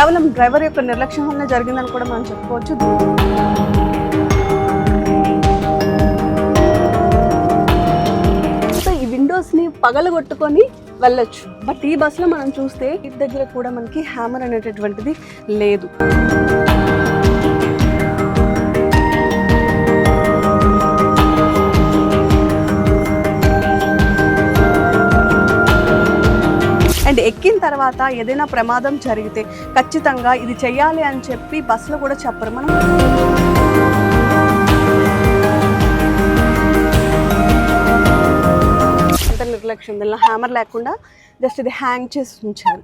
కేవలం డ్రైవర్ యొక్క నిర్లక్ష్యం వల్ల జరిగిందని కూడా మనం చెప్పుకోవచ్చు. సో ఈ విండోస్ని పగలగొట్టుకొని వెళ్ళొచ్చు. బట్ ఈ బస్సులో మనం చూస్తే ఇటు దగ్గర కూడా మనకి హ్యామర్ అనేటటువంటిది లేదు. తర్వాత ఏదైనా ప్రమాదం జరిగితే ఖచ్చితంగా ఇది చేయాలి అని చెప్పి బస్సులో కూడా చెప్పరు. మనం అంత నిర్లక్ష్యం దీనిలో హ్యామర్ లేకుండా జస్ట్ ఇది హ్యాంగ్ చేసి ఉంచారు.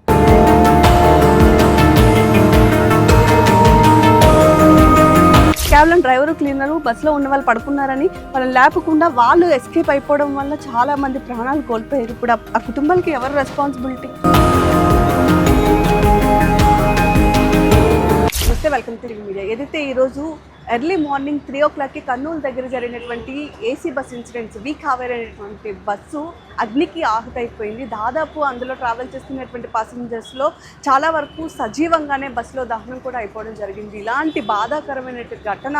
డ్రైవరు క్లీనరు బస్సులో ఉన్న వాళ్ళు పడుకున్నారని వాళ్ళని లేపకుండా వాళ్ళు ఎస్కేప్ అయిపోవడం వల్ల చాలా మంది ప్రాణాలు కోల్పోయారు. ఇప్పుడు ఆ- కుటుంబాలకి ఎవరు రెస్పాన్సిబిలిటీ నమస్తే వెల్కమ్ టు మీడియా ఏదైతే ఈరోజు ఎర్లీ మార్నింగ్ త్రీ ఓ క్లాక్కి కర్నూలు దగ్గర జరిగినటువంటి ఏసీ బస్ ఇన్సిడెంట్స్ వీక్ హావేర్ అనేటువంటి బస్సు అగ్నికి ఆహుతైపోయింది. దాదాపు అందులో ట్రావెల్ చేస్తున్నటువంటి పాసింజర్స్లో చాలా వరకు సజీవంగానే బస్సులో దహనం కూడా అయిపోవడం జరిగింది. ఇలాంటి బాధాకరమైన ఘటన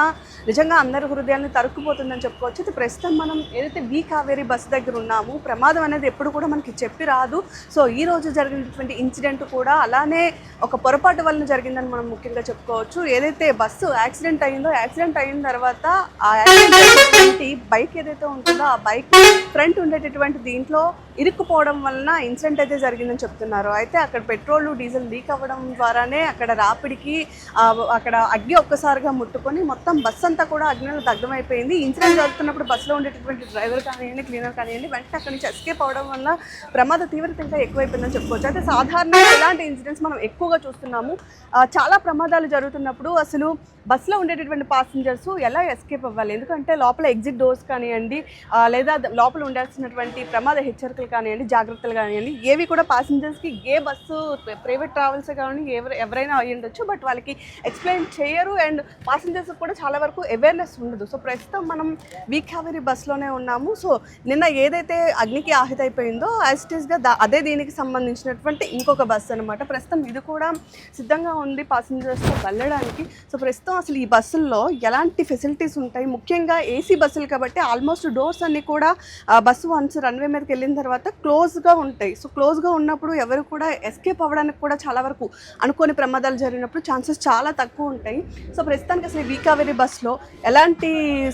నిజంగా అందరి హృదయాన్ని తరుక్కుపోతుందని చెప్పుకోవచ్చు. అయితే ప్రస్తుతం మనం ఏదైతే బీ కావేరి బస్సు దగ్గర ఉన్నాము ప్రమాదం అనేది ఎప్పుడు కూడా మనకి చెప్పి రాదు. సో ఈ రోజు జరిగినటువంటి ఇన్సిడెంట్ కూడా అలానే ఒక పొరపాటు వలన జరిగిందని మనం ముఖ్యంగా చెప్పుకోవచ్చు. ఏదైతే బస్సు యాక్సిడెంట్ అయిందో యాక్సిడెంట్ అయిన తర్వాత ఆ యాక్సిడెంట్ బైక్ ఏదైతే ఉంటుందో ఆ బైక్ ఫ్రంట్ ఉండేటటువంటి దీంట్లో ఇంట్లో ఇరుక్కుపోవడం వలన ఇన్సిడెంట్ అయితే జరిగిందని చెప్తున్నారు. అయితే అక్కడ పెట్రోల్ డీజిల్ లీక్ అవ్వడం ద్వారానే అక్కడ రాపిడికి అక్కడ అగ్గి ఒక్కసారిగా ముట్టుకొని మొత్తం బస్ అంతా కూడా అగ్నిలో దగ్ధమైపోయింది. ఇన్సిడెంట్ జరుగుతున్నప్పుడు బస్సులో ఉండేటటువంటి డ్రైవర్ కానివ్వండి క్లీనర్ కానివ్వండి వెంటనే అక్కడి నుంచి ఎస్కేప్ అవడం వల్ల ప్రమాద తీవ్రత ఇంకా ఎక్కువైపోయిందని చెప్పుకోవచ్చు. అయితే సాధారణంగా ఇలాంటి ఇన్సిడెంట్స్ మనం ఎక్కువగా చూస్తున్నాము. చాలా ప్రమాదాలు జరుగుతున్నప్పుడు అసలు బస్సులో ఉండేటటువంటి పాసింజర్స్ ఎలా ఎస్కేప్ అవ్వాలి? ఎందుకంటే లోపల ఎగ్జిట్ డోర్స్ కానివ్వండి లేదా లోపల ఉండాల్సినటువంటి ప్రమాద హెచ్చరికలు కానివ్వండి జాగ్రత్తలు కానివ్వండి ఏవి కూడా ప్యాసింజర్స్కి ఏ బస్సు ప్రైవేట్ ట్రావెల్స్ కానివ్వండి ఎవరు ఎవరైనా అయ్యి ఉండొచ్చు. బట్ వాళ్ళకి ఎక్స్ప్లెయిన్ చేయరు అండ్ పాసింజర్స్ కూడా చాలా వరకు అవేర్నెస్ ఉండదు. సో ప్రస్తుతం మనం వీక్ హావేరి బస్సులోనే ఉన్నాము. సో నిన్న ఏదైతే అగ్నికి ఆహిత అయిపోయిందో ఇట్ దా అదే దీనికి సంబంధించినటువంటి ఇంకొక బస్సు అనమాట ప్రస్తుతం ఇది కూడా సిద్ధంగా ఉంది ప్యాసింజర్స్తో వెళ్ళడానికి. సో ప్రస్తుతం అసలు ఈ బస్సుల్లో ఎలాంటి ఫెసిలిటీస్ ఉంటాయి? ముఖ్యంగా ఏసీ బస్సులు కాబట్టి ఆల్మోస్ట్ డోర్స్ అన్ని కూడా బస్సు వన్స్ రన్వే మీదకి వెళ్ళిన తర్వాత క్లోజ్గా ఉంటాయి. సో క్లోజ్గా ఉన్నప్పుడు ఎవరు కూడా ఎస్కేప్ అవ్వడానికి కూడా చాలా వరకు అనుకోని ప్రమాదాలు జరిగినప్పుడు ఛాన్సెస్ చాలా తక్కువ ఉంటాయి. సో ప్రస్తుతానికి అసలు ఈ వీకావేరి బస్సులో ఎలాంటి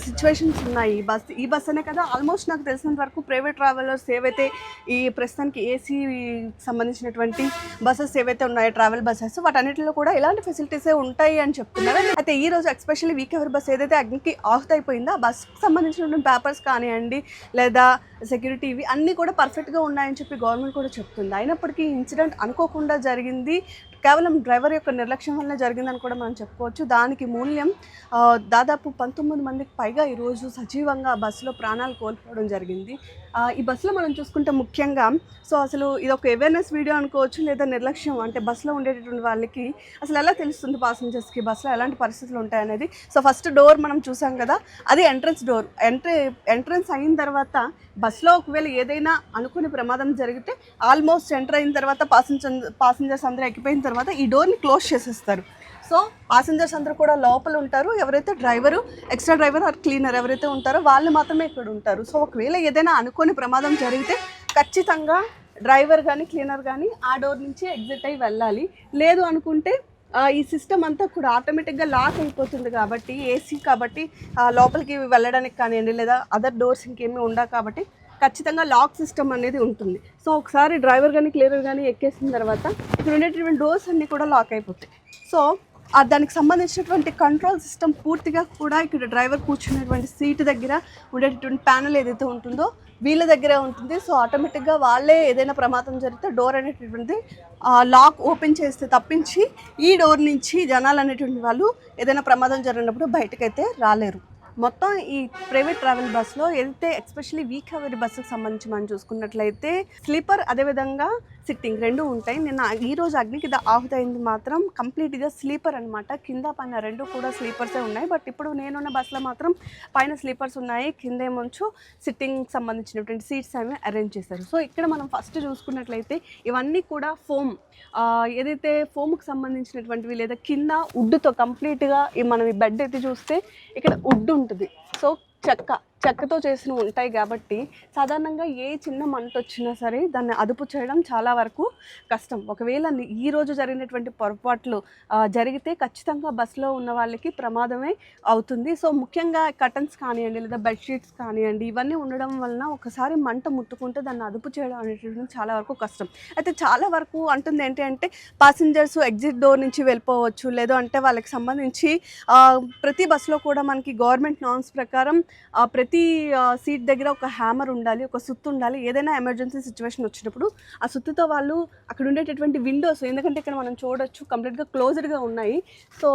సిచ్యువేషన్స్ ఉన్నాయి? ఈ బస్ ఈ బస్ అనే కదా ఆల్మోస్ట్ నాకు తెలిసినంత వరకు ప్రైవేట్ ట్రావెలర్స్ ఏవైతే ఈ ప్రస్తుతానికి ఏసీ సంబంధించినటువంటి బస్సెస్ ఏవైతే ఉన్నాయో ట్రావెల్ బస్సెస్ వాటన్నిటిలో కూడా ఇలాంటి ఫెసిలిటీసే ఉంటాయి అని చెప్తున్నారు. అయితే ఈ రోజు ఎస్పెషల్లీ వీక్ బస్ ఏదైతే అగ్నికి ఆహుతైపోయిందో ఆ బస్కి సంబంధించినటువంటి పేపర్స్ కానివ్వండి లేదా సెక్యూరిటీ ఇవి అన్నీ కూడా పర్ఫెక్ట్గా ఉన్నాయని చెప్పి గవర్నమెంట్ కూడా చెప్తుంది. అయినప్పటికీ ఇన్సిడెంట్ అనుకోకుండా జరిగింది. కేవలం డ్రైవర్ యొక్క నిర్లక్ష్యం వల్ల జరిగిందని కూడా మనం చెప్పుకోవచ్చు. దానికి మూల్యం దాదాపు పంతొమ్మిది మందికి పైగా ఈరోజు సజీవంగా బస్సులో ప్రాణాలు కోల్పోవడం జరిగింది. ఈ బస్సులో మనం చూసుకుంటే ముఖ్యంగా సో అసలు ఇది ఒక అవేర్నెస్ వీడియో అనుకోవచ్చు లేదా నిర్లక్ష్యం. అంటే బస్సులో ఉండేటటువంటి వాళ్ళకి అసలు ఎలా తెలుస్తుంది పాసెంజర్స్కి బస్సులో ఎలాంటి పరిస్థితులు ఉంటాయనేది? సో ఫస్ట్ డోర్ మనం చూసాం కదా అది ఎంట్రన్స్ డోర్ ఎంట్రీ ఎంట్రన్స్ అయిన తర్వాత బస్సులో ఒకవేళ ఏదైనా అనుకుని ప్రమాదం జరిగితే ఆల్మోస్ట్ ఎంటర్ అయిన తర్వాత పాసెంజర్ పాసింజర్స్ అందరూ ఎక్కిపోయిన తర్వాత తర్వాత ఈ డోర్ని క్లోజ్ చేసేస్తారు. సో పాసింజర్స్ అందరూ కూడా లోపల ఉంటారు. ఎవరైతే driver extra driver or cleaner ఎవరైతే ఉంటారో వాళ్ళు మాత్రమే ఇక్కడ ఉంటారు. సో ఒకవేళ ఏదైనా అనుకోని ప్రమాదం జరిగితే ఖచ్చితంగా డ్రైవర్ కానీ క్లీనర్ కానీ ఆ డోర్ నుంచి ఎగ్జిట్ అయ్యి వెళ్ళాలి. లేదు అనుకుంటే ఈ సిస్టమ్ అంతా కూడా ఆటోమేటిక్గా లాక్ అయిపోతుంది కాబట్టి ఏసీ కాబట్టి లోపలికి వెళ్ళడానికి కానివ్వండి లేదా అదర్ డోర్స్ ఇంకేమీ ఉండవు కాబట్టి ఖచ్చితంగా లాక్ సిస్టమ్ అనేది ఉంటుంది. సో ఒకసారి డ్రైవర్ కానీ క్లియర్ కానీ ఎక్కేసిన తర్వాత ఇక్కడ ఉండేటటువంటి డోర్స్ అన్నీ కూడా లాక్ అయిపోతాయి. సో దానికి సంబంధించినటువంటి కంట్రోల్ సిస్టమ్ పూర్తిగా కూడా ఇక్కడ డ్రైవర్ కూర్చున్నటువంటి సీటు దగ్గర ఉండేటటువంటి ప్యానల్ ఏదైతే ఉంటుందో వీళ్ళ దగ్గరే ఉంటుంది. సో ఆటోమేటిక్గా వాళ్ళే ఏదైనా ప్రమాదం జరిగితే డోర్ అనేటటువంటి లాక్ ఓపెన్ చేస్తే తప్పించి ఈ డోర్ నుంచి జనాలు అనేటువంటి వాళ్ళు ఏదైనా ప్రమాదం జరిగినప్పుడు బయటకైతే రాలేరు. మొత్తం ఈ ప్రైవేట్ ట్రావెల్ బస్లో వెళ్తే ఎస్పెషలీ వీక్ అవర్ బస్సుకు సంబంధించి మనం చూసుకున్నట్లయితే స్లీపర్ అదేవిధంగా సిట్టింగ్ రెండు ఉంటాయి. నిన్న ఈ రోజు అగ్నికి ఆఫ్ అయింది మాత్రం కంప్లీట్గా స్లీపర్ అనమాట కింద పైన రెండు కూడా స్లీపర్సే ఉన్నాయి. బట్ ఇప్పుడు నేనున్న బస్సులో మాత్రం పైన స్లీపర్స్ ఉన్నాయి. కింద ఏమొచ్చు సిట్టింగ్ సంబంధించినటువంటి సీట్స్ అవి అరేంజ్ చేశారు. సో ఇక్కడ మనం ఫస్ట్ చూసుకున్నట్లయితే ఇవన్నీ కూడా ఫోమ్ ఏదైతే ఫోమ్కి సంబంధించినటువంటివి లేదా కింద వుడ్తో కంప్లీట్గా మనం ఈ బెడ్ అయితే చూస్తే ఇక్కడ వుడ్ ఉంటుంది. సో చెక్క చెక్కతో చేసినవి ఉంటాయి కాబట్టి సాధారణంగా ఏ చిన్న మంట వచ్చినా సరే దాన్ని అదుపు చేయడం చాలా వరకు కష్టం. ఒకవేళ ఈ రోజు జరిగినటువంటి పొరపాట్లు జరిగితే ఖచ్చితంగా బస్సులో ఉన్న వాళ్ళకి ప్రమాదమే అవుతుంది. సో ముఖ్యంగా కటన్స్ కానివ్వండి లేదా బెడ్షీట్స్ కానివ్వండి ఇవన్నీ ఉండడం వలన ఒకసారి మంట ముట్టుకుంటే దాన్ని అదుపు చేయడం అనేటువంటి చాలా వరకు కష్టం. అయితే చాలా వరకు అంటుంది ఏంటి అంటే పాసింజర్స్ ఎగ్జిట్ డోర్ నుంచి వెళ్ళిపోవచ్చు. లేదు అంటే వాళ్ళకి సంబంధించి ప్రతి బస్సులో కూడా మనకి గవర్నమెంట్ నామ్స్ ప్రకారం ప్రతి ప్రతి సీట్ దగ్గర ఒక హ్యామర్ ఉండాలి ఒక సుత్తు ఉండాలి. ఏదైనా ఎమర్జెన్సీ సిచ్యువేషన్ వచ్చినప్పుడు ఆ సుత్తుతో వాళ్ళు అక్కడ ఉండేటటువంటి విండోస్ ఎందుకంటే ఇక్కడ మనం చూడొచ్చు కంప్లీట్గా క్లోజ్డ్గా ఉన్నాయి. సో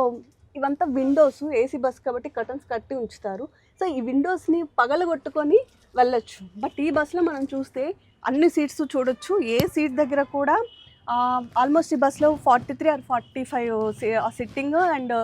ఇవంతా విండోస్ ఏసీ బస్ కాబట్టి కర్టన్స్ కట్టి ఉంచుతారు. సో ఈ విండోస్ని పగలగొట్టుకొని వెళ్ళొచ్చు. బట్ ఈ బస్సులో మనం చూస్తే అన్ని సీట్స్ చూడొచ్చు. ఏ సీట్ దగ్గర కూడా ఆల్మోస్ట్ ఈ బస్లో forty three or forty five sitting and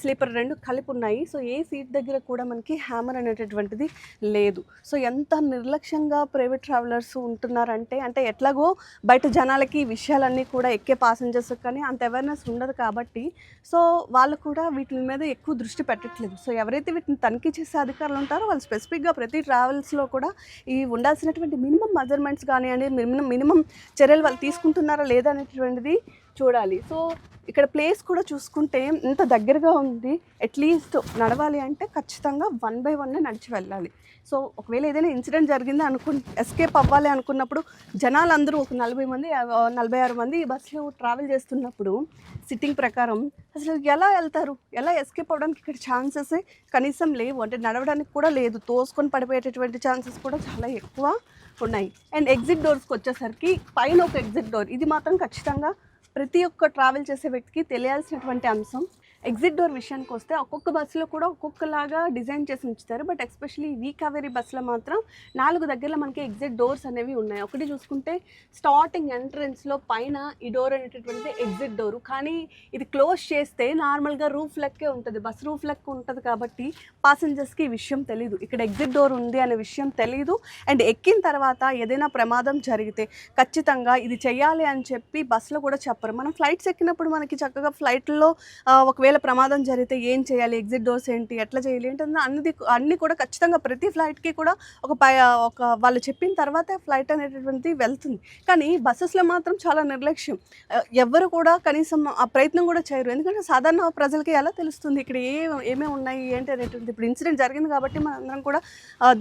sleeper రెండు కలిపి ఉన్నాయి సో ఏ సీట్ దగ్గర కూడా మనకి హ్యామర్ అనేటటువంటిది లేదు. సో ఎంత నిర్లక్ష్యంగా ప్రైవేట్ ట్రావెలర్స్ ఉంటున్నారంటే అంటే ఎట్లాగో బయట జనాలకి విషయాలన్నీ కూడా ఎక్కే పాసెంజర్స్ కానీ అంత అవేర్నెస్ ఉండదు కాబట్టి సో వాళ్ళు కూడా వీటి మీద ఎక్కువ దృష్టి పెట్టట్లేదు. సో ఎవరైతే వీటిని తనిఖీ చేసే అధికారులు ఉంటారో వాళ్ళు స్పెసిఫిక్గా ప్రతి ట్రావెల్స్లో కూడా ఈ ఉండాల్సినటువంటి మినిమం మెజర్మెంట్స్ కానివ్వండి మినిమం మినిమం చర్యలు వాళ్ళు తీసుకుంటున్నారా లేదా అనేటువంటిది చూడాలి. సో ఇక్కడ ప్లేస్ కూడా చూసుకుంటే ఇంత దగ్గరగా ఉంది. అట్లీస్ట్ నడవాలి అంటే ఖచ్చితంగా వన్ బై వన్ నడిచి వెళ్ళాలి. సో ఒకవేళ ఏదైనా ఇన్సిడెంట్ జరిగింది అనుకు ఎస్కేప్ అవ్వాలి అనుకున్నప్పుడు జనాలందరూ ఒక నలభై మంది నలభై ఆరు మంది ఈ బస్సులో ట్రావెల్ చేస్తున్నప్పుడు సిట్టింగ్ ప్రకారం అసలు ఎలా వెళ్తారు? ఎలా ఎస్కేప్ అవ్వడానికి ఇక్కడ ఛాన్సెస్ కనీసం లేవు. అంటే నడవడానికి కూడా లేదు. తోసుకొని పడిపోయేటటువంటి ఛాన్సెస్ కూడా చాలా ఎక్కువ ఉన్నాయి. అండ్ ఎగ్జిట్ డోర్స్కి వచ్చేసరికి పైన ఒక ఎగ్జిట్ డోర్ ఇది మాత్రం ఖచ్చితంగా ప్రతి ఒక్క ట్రావెల్ చేసే వ్యక్తికి తెలియాల్సినటువంటి అంశం ఎగ్జిట్ డోర్ విషయానికి వస్తే ఒక్కొక్క బస్సులో కూడా ఒక్కొక్కలాగా డిజైన్ చేసి ఉంచుతారు. బట్ ఎస్పెషలీ వీ కావేరీ బస్సులో మాత్రం నాలుగు దగ్గరలో మనకి ఎగ్జిట్ డోర్స్ అనేవి ఉన్నాయి. ఒకటి చూసుకుంటే స్టార్టింగ్ ఎంట్రన్స్లో పైన ఈ డోర్ అనేటటువంటి ఎగ్జిట్ డోర్. కానీ ఇది క్లోజ్ చేస్తే నార్మల్గా రూఫ్ లెక్కే ఉంటుంది. బస్ రూఫ్ లెక్క ఉంటుంది కాబట్టి పాసెంజర్స్కి ఈ విషయం తెలియదు ఇక్కడ ఎగ్జిట్ డోర్ ఉంది అనే విషయం తెలియదు అండ్ ఎక్కిన తర్వాత ఏదైనా ప్రమాదం జరిగితే ఖచ్చితంగా ఇది చేయాలి అని చెప్పి బస్సులో కూడా చెప్పరు. మనం ఫ్లైట్స్ ఎక్కినప్పుడు మనకి చక్కగా ఫ్లైట్లో ఒకవేళ ప్రమాదం జరిగితే ఏం చేయాలి? ఎగ్జిట్ డోర్స్ ఏంటి? ఎట్లా చేయాలి? ఏంటంటే అన్ని అన్ని కూడా ఖచ్చితంగా ప్రతి ఫ్లైట్కి కూడా ఒక పై ఒక వాళ్ళు చెప్పిన తర్వాతే ఫ్లైట్ అనేటటువంటిది వెళ్తుంది. కానీ బస్సెస్లో మాత్రం చాలా నిర్లక్ష్యం. ఎవరు కూడా కనీసం ఆ ప్రయత్నం కూడా చేయరు. ఎందుకంటే సాధారణ ప్రజలకి ఎలా తెలుస్తుంది? ఇక్కడ ఏ ఏమేమి ఉన్నాయి? ఏంటి అనేటువంటి ఇప్పుడు ఇన్సిడెంట్ జరిగింది కాబట్టి మనం అందరం కూడా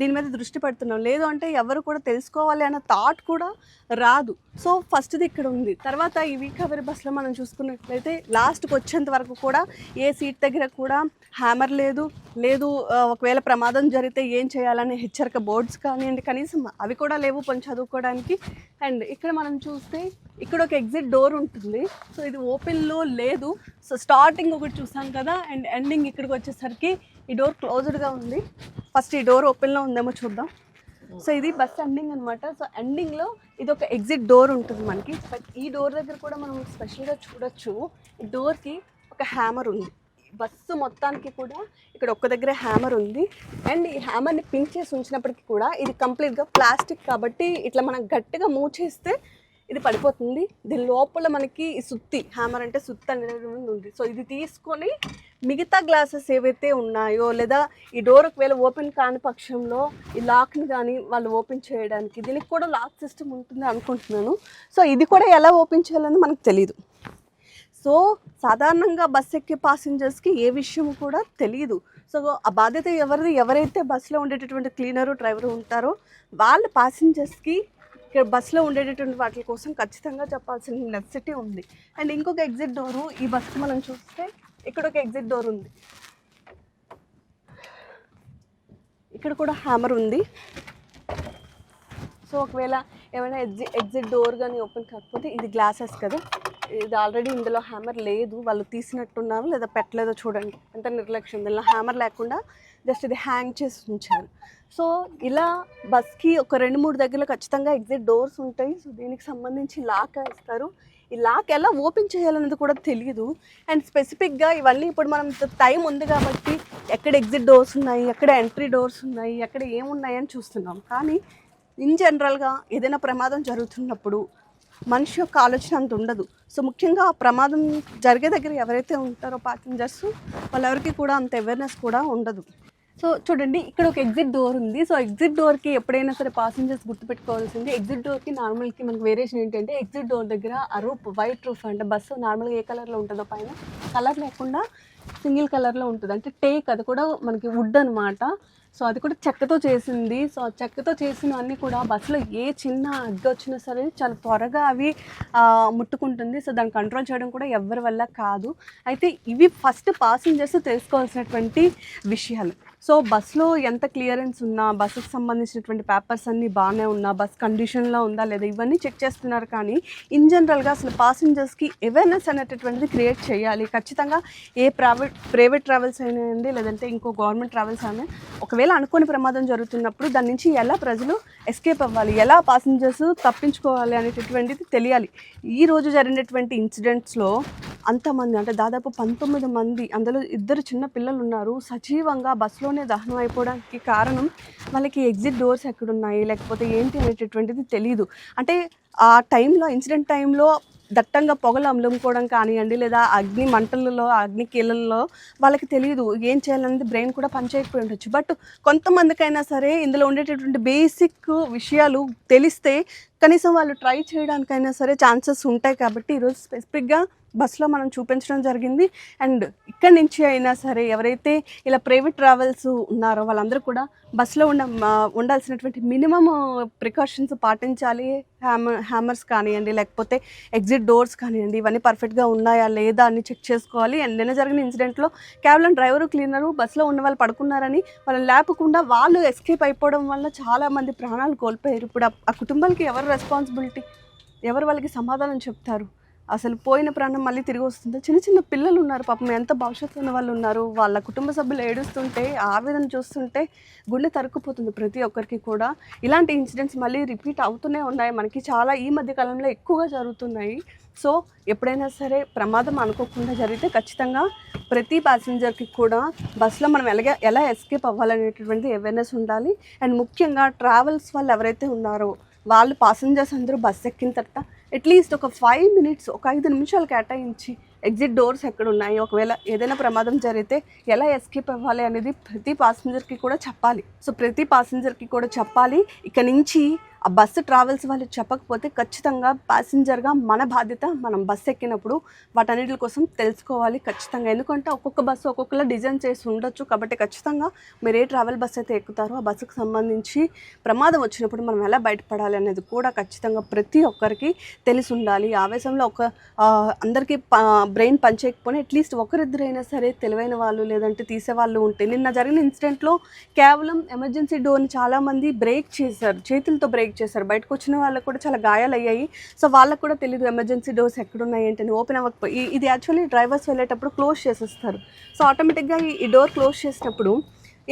దీని మీద దృష్టి పెడుతున్నాం. లేదు అంటే ఎవరు కూడా తెలుసుకోవాలి అన్న థాట్ కూడా రాదు. సో ఫస్ట్ది ఇక్కడ ఉంది. తర్వాత ఈ వీక్ అవర్ బస్సులో మనం చూసుకున్నట్లయితే లాస్ట్కి వచ్చేంత వరకు కూడా ఏ సీట్ దగ్గర కూడా హ్యామర్ లేదు. లేదు ఒకవేళ ప్రమాదం జరిగితే ఏం చేయాలనే హెచ్చరిక బోర్డ్స్ కానివ్వండి కనీసం అవి కూడా లేవు కొంచెం చదువుకోవడానికి. అండ్ ఇక్కడ మనం చూస్తే ఇక్కడ ఒక ఎగ్జిట్ డోర్ ఉంటుంది. సో ఇది ఓపెన్లో లేదు. సో స్టార్టింగ్ ఒకటి చూసాం కదా అండ్ ఎండింగ్ ఇక్కడికి వచ్చేసరికి ఈ డోర్ క్లోజ్డ్గా ఉంది. ఫస్ట్ ఈ డోర్ ఓపెన్లో ఉందేమో చూద్దాం. సో ఇది బస్ ఎండింగ్ అనమాట సో ఎండింగ్లో ఇది ఒక ఎగ్జిట్ డోర్ ఉంటుంది మనకి. బట్ ఈ డోర్ దగ్గర కూడా మనం స్పెషల్గా చూడొచ్చు. ఈ డోర్కి ఒక హ్యామర్ ఉంది. బస్సు మొత్తానికి కూడా ఇక్కడ ఒక్క దగ్గర హ్యామర్ ఉంది. అండ్ ఈ హ్యామర్ని పిన్ చేసి ఉంచినప్పటికీ కూడా ఇది కంప్లీట్గా ప్లాస్టిక్ కాబట్టి ఇట్లా మనం గట్టిగా మూవ్ చేస్తే ఇది పడిపోతుంది. దీని లోపల మనకి ఈ సుత్తి హ్యామర్ అంటే సుత్తి అనేది ఉంది. సో ఇది తీసుకొని మిగతా గ్లాసెస్ ఏవైతే ఉన్నాయో లేదా ఈ డోర్ ఒకవేళ ఓపెన్ కాని పక్షంలో ఈ లాక్ని కానీ వాళ్ళు ఓపెన్ చేయడానికి దీనికి కూడా లాక్ సిస్టమ్ ఉంటుంది అనుకుంటున్నాను. సో ఇది కూడా ఎలా ఓపెన్ చేయాలని మనకు తెలియదు సో సాధారణంగా బస్ ఎక్కే పాసింజర్స్కి ఏ విషయం కూడా తెలియదు సో ఆ బాధ్యత ఎవరిది? ఎవరైతే బస్సులో ఉండేటటువంటి క్లీనరు డ్రైవరు ఉంటారో వాళ్ళ పాసింజర్స్కి ఇక్కడ బస్సులో ఉండేటటువంటి వాటి కోసం ఖచ్చితంగా చెప్పాల్సిన నెసెసిటీ ఉంది. అండ్ ఇంకొక ఎగ్జిట్ డోరు ఈ బస్సు మనం చూస్తే ఇక్కడ ఒక ఎగ్జిట్ డోర్ ఉంది. ఇక్కడ కూడా హ్యామర్ ఉంది. సో ఒకవేళ ఏమైనా ఎగ్జి ఎగ్జిట్ డోర్ కానీ ఓపెన్ కాకపోతే ఇది గ్లాసెస్ కదా. ఇది ఆల్రెడీ ఇందులో హ్యామర్ లేదు. వాళ్ళు తీసినట్టున్నారు. లేదా పెట్టలేదో చూడండి. ఎంత నిర్లక్ష్యం. ఇందులో హ్యామర్ లేకుండా జస్ట్ ఇది హ్యాంగ్ చేసి ఉంచారు. సో ఇలా బస్కి ఒక రెండు మూడు దగ్గరలో ఖచ్చితంగా ఎగ్జిట్ డోర్స్ ఉంటాయి. సో దీనికి సంబంధించి లాక్ ఇస్తారు. ఈ లాక్ ఎలా ఓపెన్ చేయాలన్నది కూడా తెలియదు అండ్ స్పెసిఫిక్గా ఇవన్నీ ఇప్పుడు మనం టైం ఉంది కాబట్టి ఎక్కడ ఎగ్జిట్ డోర్స్ ఉన్నాయి ఎక్కడ ఎంట్రీ డోర్స్ ఉన్నాయి ఎక్కడ ఏమున్నాయని చూస్తున్నాం. కానీ ఇన్ జనరల్గా ఏదైనా ప్రమాదం జరుగుతున్నప్పుడు మనిషి యొక్క ఆలోచన అంత ఉండదు. సో ముఖ్యంగా ఆ ప్రమాదం జరిగే దగ్గర ఎవరైతే ఉంటారో ప్యాసింజర్స్ వాళ్ళెవరికి కూడా అంత అవేర్నెస్ కూడా ఉండదు. సో చూడండి ఇక్కడ ఒక ఎగ్జిట్ డోర్ ఉంది. సో ఎగ్జిట్ డోర్కి ఎప్పుడైనా సరే పాసెంజర్స్ గుర్తుపెట్టుకోవాల్సింది ఎగ్జిట్ డోర్కి నార్మల్కి మనకి వేరియేషన్ ఏంటంటే ఎగ్జిట్ డోర్ దగ్గర ఆ రూప్ వైట్ రూఫ్ అంటే బస్సు నార్మల్గా ఏ కలర్లో ఉంటుందో పైన కలర్ లేకుండా సింగిల్ కలర్లో ఉంటుంది. అంటే టేక్ అది కూడా మనకి వుడ్ అనమాట సో అది కూడా చెక్కతో చేసింది. సో చెక్కతో చేసిన అన్ని కూడా బస్సులో ఏ చిన్న అడ్డు వచ్చినా సరే చాలా త్వరగా అవి ముట్టుకుంటుంది. సో దాన్ని కంట్రోల్ చేయడం కూడా ఎవరి వల్ల కాదు. అయితే ఇవి ఫస్ట్ పాసింజర్స్ తెలుసుకోవాల్సినటువంటి విషయాలు. సో బస్సులో ఎంత క్లియరెన్స్ ఉన్నా బస్సుకు సంబంధించినటువంటి పేపర్స్ అన్నీ బాగానే ఉన్నా బస్ కండిషన్లో ఉందా లేదా ఇవన్నీ చెక్ చేస్తున్నారు కానీ ఇన్ జనరల్గా అసలు పాసింజర్స్కి అవేర్నెస్ అనేటటువంటిది క్రియేట్ చేయాలి. ఖచ్చితంగా ఏ ప్రైవేట్ ప్రైవేట్ ట్రావెల్స్ అయినాయండి లేదంటే ఇంకో గవర్నమెంట్ ట్రావెల్స్ అయినా ఒకవేళ అనుకోని ప్రమాదం జరుగుతున్నప్పుడు దాని నుంచి ఎలా ప్రజలు ఎస్కేప్ అవ్వాలి? ఎలా పాసింజర్స్ తప్పించుకోవాలి అనేటటువంటిది తెలియాలి. ఈ రోజు జరిగినటువంటి ఇన్సిడెంట్స్లో అంతమంది అంటే దాదాపు పంతొమ్మిది మంది అందులో ఇద్దరు చిన్న పిల్లలు ఉన్నారు సజీవంగా బస్సులోనే దహనం అయిపోవడానికి కారణం వాళ్ళకి ఎగ్జిట్ డోర్స్ ఎక్కడున్నాయి లేకపోతే ఏంటి అనేటటువంటిది తెలియదు అంటే ఆ టైంలో ఇన్సిడెంట్ టైంలో దట్టంగా పొగలు అమ్ముకోవడం కానివ్వండి లేదా అగ్ని మంటలలో అగ్ని కీళ్ళల్లో వాళ్ళకి తెలియదు ఏం చేయాలనేది బ్రెయిన్ కూడా పనిచేయకపోయి ఉండొచ్చు. బట్ కొంతమందికైనా సరే ఇందులో ఉండేటటువంటి బేసిక్ విషయాలు తెలిస్తే కనీసం వాళ్ళు ట్రై చేయడానికైనా సరే ఛాన్సెస్ ఉంటాయి కాబట్టి ఈరోజు స్పెసిఫిక్గా బస్సులో మనం చూపించడం జరిగింది. అండ్ ఇక్కడి నుంచి అయినా సరే ఎవరైతే ఇలా ప్రైవేట్ ట్రావెల్స్ ఉన్నారో వాళ్ళందరూ కూడా బస్సులో ఉండ ఉండాల్సినటువంటి మినిమమ్ ప్రికాషన్స్ పాటించాలి. హ్యామర్ హ్యామర్స్ కానివ్వండి లేకపోతే ఎగ్జిట్ డోర్స్ కానివ్వండి ఇవన్నీ పర్ఫెక్ట్గా ఉన్నాయా లేదా అని చెక్ చేసుకోవాలి. అండ్ నిన్న జరిగిన ఇన్సిడెంట్లో కేవలం డ్రైవరు క్లీనరు బస్సులో ఉన్న వాళ్ళు పడుకున్నారని వాళ్ళని లేపకుండా వాళ్ళు ఎస్కేప్ అయిపోవడం వల్ల చాలామంది ప్రాణాలు కోల్పోయారు. ఇప్పుడు ఆ- ఆ కుటుంబాలకి ఎవరు రెస్పాన్సిబిలిటీ ఎవరు వాళ్ళకి సమాధానం చెప్తారు? అసలు పోయిన ప్రాణం మళ్ళీ తిరిగి వస్తుందా? చిన్న చిన్న పిల్లలు ఉన్నారు పాపం. ఎంత భవిష్యత్తు ఉన్న వాళ్ళు ఉన్నారు? వాళ్ళ కుటుంబ సభ్యులు ఏడుస్తుంటే ఆవేదన చూస్తుంటే గుండె తరుక్కుపోతుంది ప్రతి ఒక్కరికి కూడా. ఇలాంటి ఇన్సిడెంట్స్ మళ్ళీ రిపీట్ అవుతూనే ఉన్నాయి. మనకి చాలా ఈ మధ్య కాలంలో ఎక్కువగా జరుగుతున్నాయి. సో ఎప్పుడైనా సరే ప్రమాదం అనుకోకుండా జరిగితే ఖచ్చితంగా ప్రతి ప్యాసింజర్కి కూడా బస్సులో మనం ఎలాగ ఎలా ఎస్కేప్ అవ్వాలనేటటువంటి అవేర్నెస్ ఉండాలి. అండ్ ముఖ్యంగా ట్రావెల్స్ వాళ్ళు ఎవరైతే ఉన్నారో వాళ్ళు పాసెంజర్స్ అందరూ బస్సు ఎక్కిన తర్వాత అట్లీస్ట్ ఒక ఫైవ్ మినిట్స్ ఒక ఐదు నిమిషాలు కేటాయించి ఎగ్జిట్ డోర్స్ ఎక్కడ ఉన్నాయి ఒకవేళ ఏదైనా ప్రమాదం జరిగితే ఎలా ఎస్కేప్ అవ్వాలి అనేది ప్రతి పాసింజర్కి కూడా చెప్పాలి. సో ప్రతి పాసింజర్కి కూడా చెప్పాలి. ఇక నుంచి ఆ బస్సు ట్రావెల్స్ వాళ్ళు చెప్పకపోతే ఖచ్చితంగా ప్యాసింజర్గా మన బాధ్యత మనం బస్సు ఎక్కినప్పుడు వాటన్నిటి కోసం తెలుసుకోవాలి ఖచ్చితంగా. ఎందుకంటే ఒక్కొక్క బస్సు ఒక్కొక్కలా డిజైన్ చేసి ఉండొచ్చు కాబట్టి ఖచ్చితంగా మీరు ఏ ట్రావెల్ బస్సు అయితే ఎక్కుతారో ఆ బస్సుకు సంబంధించి ప్రమాదం వచ్చినప్పుడు మనం ఎలా బయటపడాలి అనేది కూడా ఖచ్చితంగా ప్రతి ఒక్కరికి తెలిసి ఉండాలి. ఆవేశంలో ఒక అందరికీ బ్రెయిన్ పనిచేయకపోయినా అట్లీస్ట్ ఒకరిద్దరైనా సరే తెలివైన వాళ్ళు లేదంటే తీసేవాళ్ళు ఉంటే నిన్న జరిగిన ఇన్సిడెంట్లో కేవలం ఎమర్జెన్సీ డోర్ని చాలామంది బ్రేక్ చేశారు. చేతులతో బ్రేక్ చేశారు బయటకు వచ్చిన వాళ్ళకు కూడా చాలా గాయాలు అయ్యాయి సో వాళ్ళకు కూడా తెలియదు ఎమర్జెన్సీ డోర్స్ ఎక్కడున్నాయి ఏంటని. ఓపెన్ అవ్వకపోయి ఇది యాక్చువల్లీ డ్రైవర్స్ వెళ్ళేటప్పుడు క్లోజ్ చేసేస్తారు. సో ఆటోమేటిక్గా ఈ డోర్ క్లోజ్ చేసినప్పుడు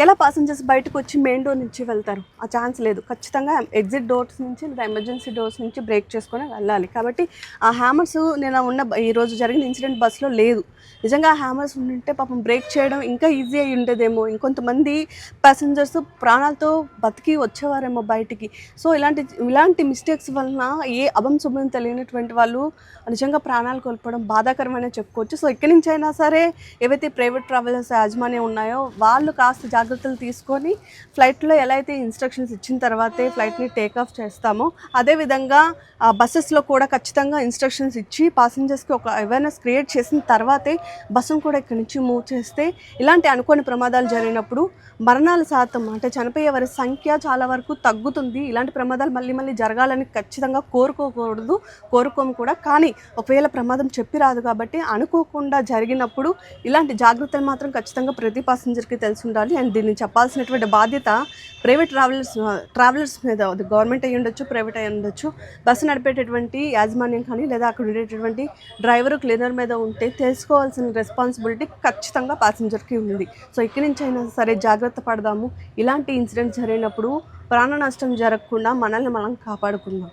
ఎలా పాసెంజర్స్ బయటకు వచ్చి మెయిన్ డోర్ నుంచి వెళ్తారు? ఆ ఛాన్స్ లేదు. ఖచ్చితంగా ఎగ్జిట్ డోర్స్ నుంచి లేదా ఎమర్జెన్సీ డోర్స్ నుంచి బ్రేక్ చేసుకొని వెళ్ళాలి. కాబట్టి ఆ హ్యామర్స్ నేను ఉన్న ఈరోజు ఈ రోజు జరిగిన ఇన్సిడెంట్ బస్సులో లేదు. నిజంగా ఆ హ్యామర్స్ ఉంటే పాపం బ్రేక్ చేయడం ఇంకా ఈజీ అయి ఉండేదేమో. ఇంకొంతమంది ప్యాసింజర్స్ ప్రాణాలతో బతికి వచ్చేవారేమో బయటికి. సో ఇలాంటి ఇలాంటి మిస్టేక్స్ వలన ఏ అభం శుభం తెలియనటువంటి వాళ్ళు నిజంగా ప్రాణాలు కోల్పోవడం బాధాకరమైన చెప్పుకోవచ్చు. సో ఇక్కడి నుంచి అయినా సరే ఏవైతే ప్రైవేట్ ట్రావెలర్స్ యాజమాన్యం ఉన్నాయో వాళ్ళు కాస్త జాగ్రత్తలు తీసుకొని ఫ్లైట్లో ఎలా అయితే ఇన్స్ట్రక్షన్స్ ఇచ్చిన తర్వాతే ఫ్లైట్ని టేక్ ఆఫ్ చేస్తామో అదేవిధంగా బస్సెస్లో కూడా ఖచ్చితంగా ఇన్స్ట్రక్షన్స్ ఇచ్చి పాసింజర్స్కి ఒక అవేర్నెస్ క్రియేట్ చేసిన తర్వాతే బస్సును కూడా ఇక్కడి నుంచి మూవ్ చేస్తే ఇలాంటి అనుకోని ప్రమాదాలు జరిగినప్పుడు మరణాల శాతం అంటే చనిపోయే వారి సంఖ్య చాలా వరకు తగ్గుతుంది. ఇలాంటి ప్రమాదాలు మళ్ళీ మళ్ళీ జరగాలని ఖచ్చితంగా కోరుకోకూడదు కోరుకోము కూడా. కానీ ఒకవేళ ప్రమాదం చెప్పి రాదు కాబట్టి అనుకోకుండా జరిగినప్పుడు ఇలాంటి జాగ్రత్తలు మాత్రం ఖచ్చితంగా ప్రతి పాసింజర్కి తెలిసి ఉండాలి. అండ్ దీన్ని చెప్పాల్సినటువంటి బాధ్యత ప్రైవేట్ ట్రావెలర్స్ ట్రావెలర్స్ మీద అది గవర్నమెంట్ అయ్యి ఉండొచ్చు ప్రైవేట్ అయ్యి ఉండొచ్చు. బస్సు నడిపేటటువంటి యాజమాన్యం కానీ లేదా అక్కడ ఉండేటటువంటి డ్రైవర్ క్లీనర్ మీద ఉంటే తెలుసుకోవాల్సిన రెస్పాన్సిబిలిటీ ఖచ్చితంగా ప్యాసింజర్కి ఉంది. సో ఇక్కడి నుంచి అయినా సరే జాగ్రత్త పడదాము. ఇలాంటి ఇన్సిడెంట్స్ జరిగినప్పుడు ప్రాణ నష్టం జరగకుండా మనల్ని మనం కాపాడుకుందాం.